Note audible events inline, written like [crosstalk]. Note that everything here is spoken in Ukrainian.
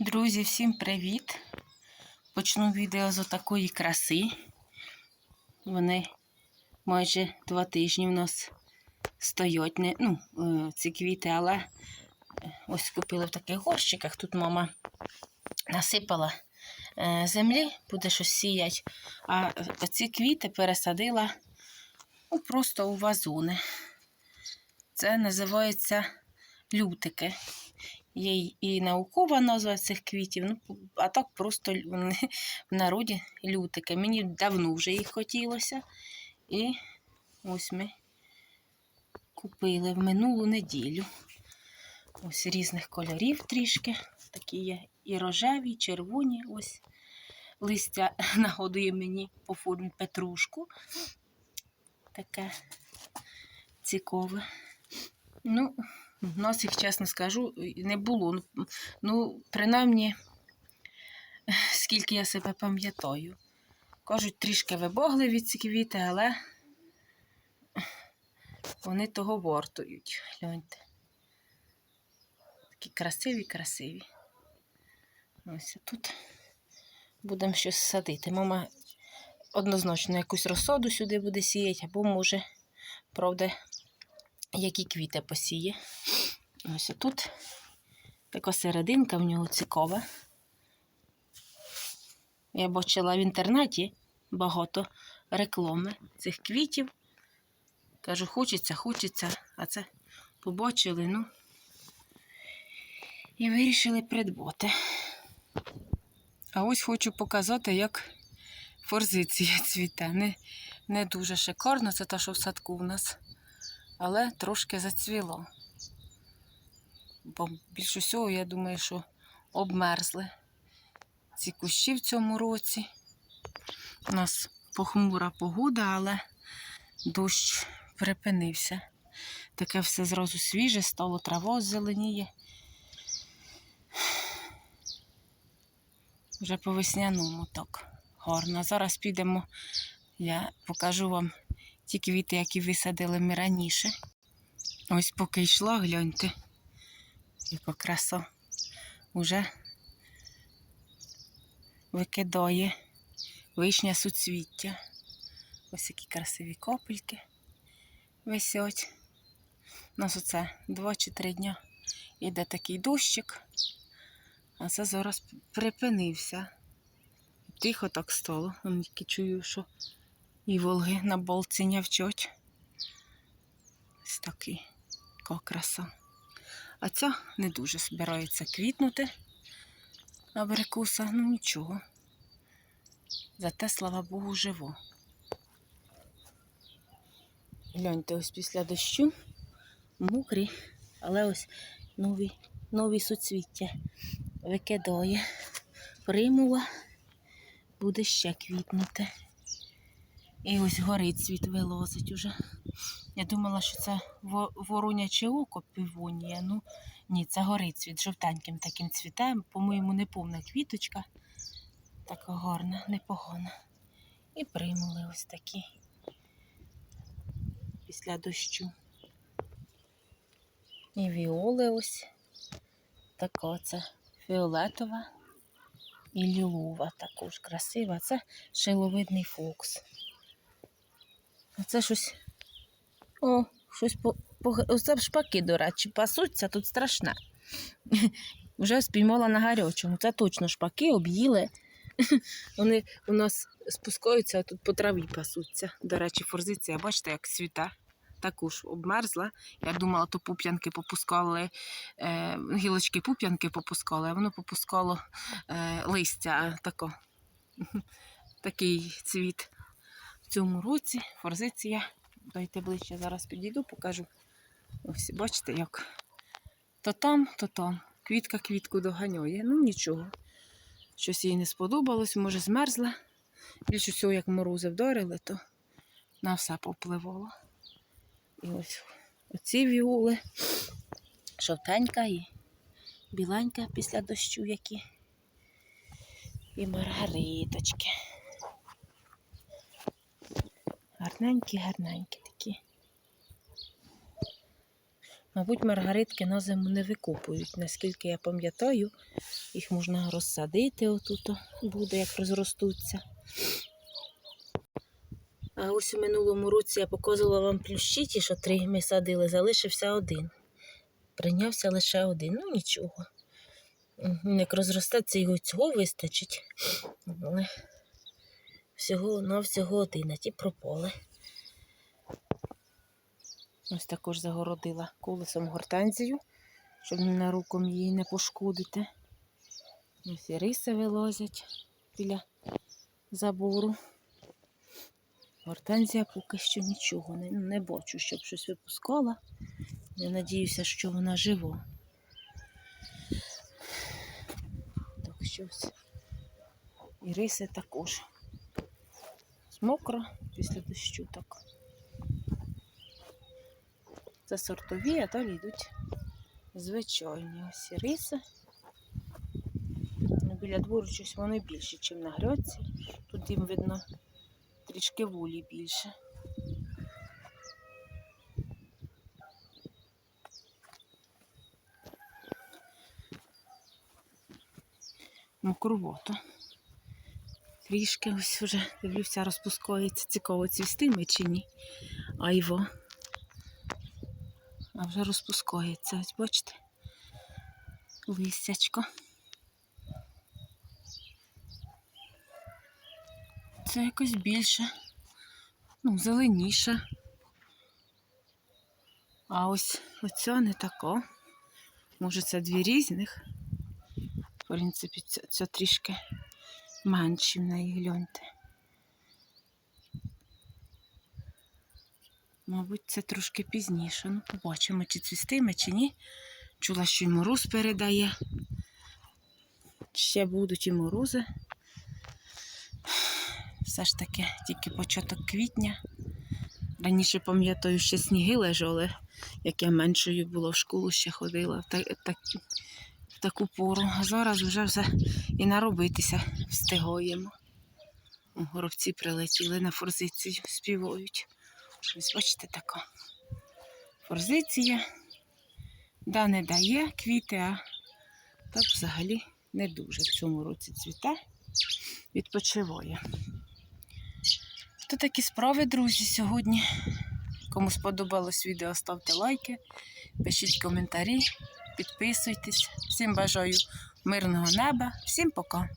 Друзі, всім привіт! Почну відео з отакої краси. Вони майже два тижні в нас стоять. Не, ну, е, ці квіти, але е, ось купили в таких горщиках. Тут мама насипала е, землі, буде щось сіяти. А ці квіти пересадила ну, просто у вазони. Це називається лютики. Є і наукова назва цих квітів, ну, а так просто [laughs] в народі лютики. Мені давно вже їх хотілося. І ось ми купили в минулу неділю. Ось різних кольорів трішки. Такі є і рожеві, і червоні. Ось листя [laughs] нагодує мені по формі петрушку. Таке цікаве. Ну, у нас їх, чесно скажу, не було. Ну, Ну, принаймні, [laughs] скільки я себе пам'ятаю. Кажуть, трішки вибогливі ці квіти, але [laughs] вони того вартують. Гляньте. Такі красиві, красиві. Ось тут будемо щось садити. Мама однозначно якусь розсаду сюди буде сіяти, або може, правда, які квіти посіє. Ось тут така серединка в нього цікава. Я бачила в інтернеті багато реклами цих квітів. Кажу, хочеться, хочеться, а це побачили, ну, і вирішили придбати. А ось хочу показати, як форзиція цвіте. Не, не дуже шикарно, це те, що в садку в нас але трошки зацвіло. Бо більш усього, я думаю, що обмерзли ці кущі в цьому році. У нас похмура погода, але дощ припинився. Таке все зразу свіже, стало трава зеленіє. Вже по весняному так гарно. Зараз підемо, я покажу вам ті квіти, які висадили ми раніше. Ось поки йшла, гляньте, яка краса. Уже викидає вишня суцвіття. Ось які красиві копельки висять. У нас оце 2 чи 3 дня іде такий дощик, а це зараз припинився. Тихо так стало. Тільки чую, що і волги на болці нявчать. Ось такий яка краса. А ця не дуже збирається квітнути абрикуса, ну нічого. Зате, слава Богу, живо. Гляньте, ось після дощу мокрі, але ось нові, нові суцвіття викидає. Примула буде ще квітнути. І ось горить цвіт вилозить уже. Я думала, що це вороняче око півонія. Ну ні, це горить цвіт жовтеньким таким цвітем. По-моєму, неповна квіточка. Така гарна, непогана. І примули ось такі після дощу. І віоли ось. Така це фіолетова і лілова також красива. Це шиловидний фокс. А це щось. О, щось по. Оце шпаки, до речі, пасуться, тут страшне. [laughs] Вже спіймала на гарячому. Це точно шпаки об'їли. [laughs] Вони у нас спускаються, а тут по траві пасуться. До речі, форзиція, бачите, як цвіте. Також обмерзла. Я думала, то пуп'янки попускали, е, гілочки пуп'янки попускали, а воно попускало е, листя тако. [laughs] Такий цвіт в цьому році. Форзиція. Дайте ближче, зараз підійду, покажу. Ось, бачите, як то там, то там. Квітка квітку доганяє. Ну нічого. Щось їй не сподобалось, може змерзла. Більше всього, як морози вдарили, то на все попливало. І ось оці віоли, жовтенька і біленька після дощу які. І маргариточки. Гарненькі, гарненькі такі. Мабуть, маргаритки на зиму не викопують. Наскільки я пам'ятаю, їх можна розсадити отут буде, як розростуться. А ось у минулому році я показувала вам плющі, ті, що три ми садили, залишився один. Прийнявся лише один. Ну нічого. Як розростеться, його цього вистачить. Всього на всього один, а ті пропали. Ось також загородила колесом гортензію, щоб ненароком її не пошкодити. Ось і риси вилазять біля забору. Гортензія поки що нічого не, не бачу, щоб щось випускала. Я надіюся, що вона жива. Так щось. І риси також. Мокро після дощу так. Це сортові, а далі йдуть звичайні ось риси. Ну, Біля двору щось вони більші, ніж на грядці. Тут їм видно трішки волі більше. Мокровато. Трішки ось вже дивлюся, розпускається. Цікаво, цвістиме чи ні. Айво. А вже розпускається, ось бачите? Листячко. Це якось більше, ну, зеленіше. А ось оця не така. Може, це дві різних. В принципі, це, це трішки менші в неї гляньте. Мабуть, це трошки пізніше. Ну, побачимо, чи цвістиме, чи ні. Чула, що й мороз передає. Ще будуть і морози. Все ж таки тільки початок квітня. Раніше пам'ятаю, ще сніги лежали, як я меншою була в школу ще ходила в, та, так, в таку пору. А зараз вже все і наробитися встигаємо. Горобці прилетіли на форзицію, співають. Ось бачите така. Форзиція. Да, не дає квіти, а так взагалі не дуже в цьому році цвіте, відпочиває. То такі справи, друзі, сьогодні. Кому сподобалось відео, ставте лайки, пишіть коментарі, підписуйтесь. Всім бажаю мирного неба, всім пока!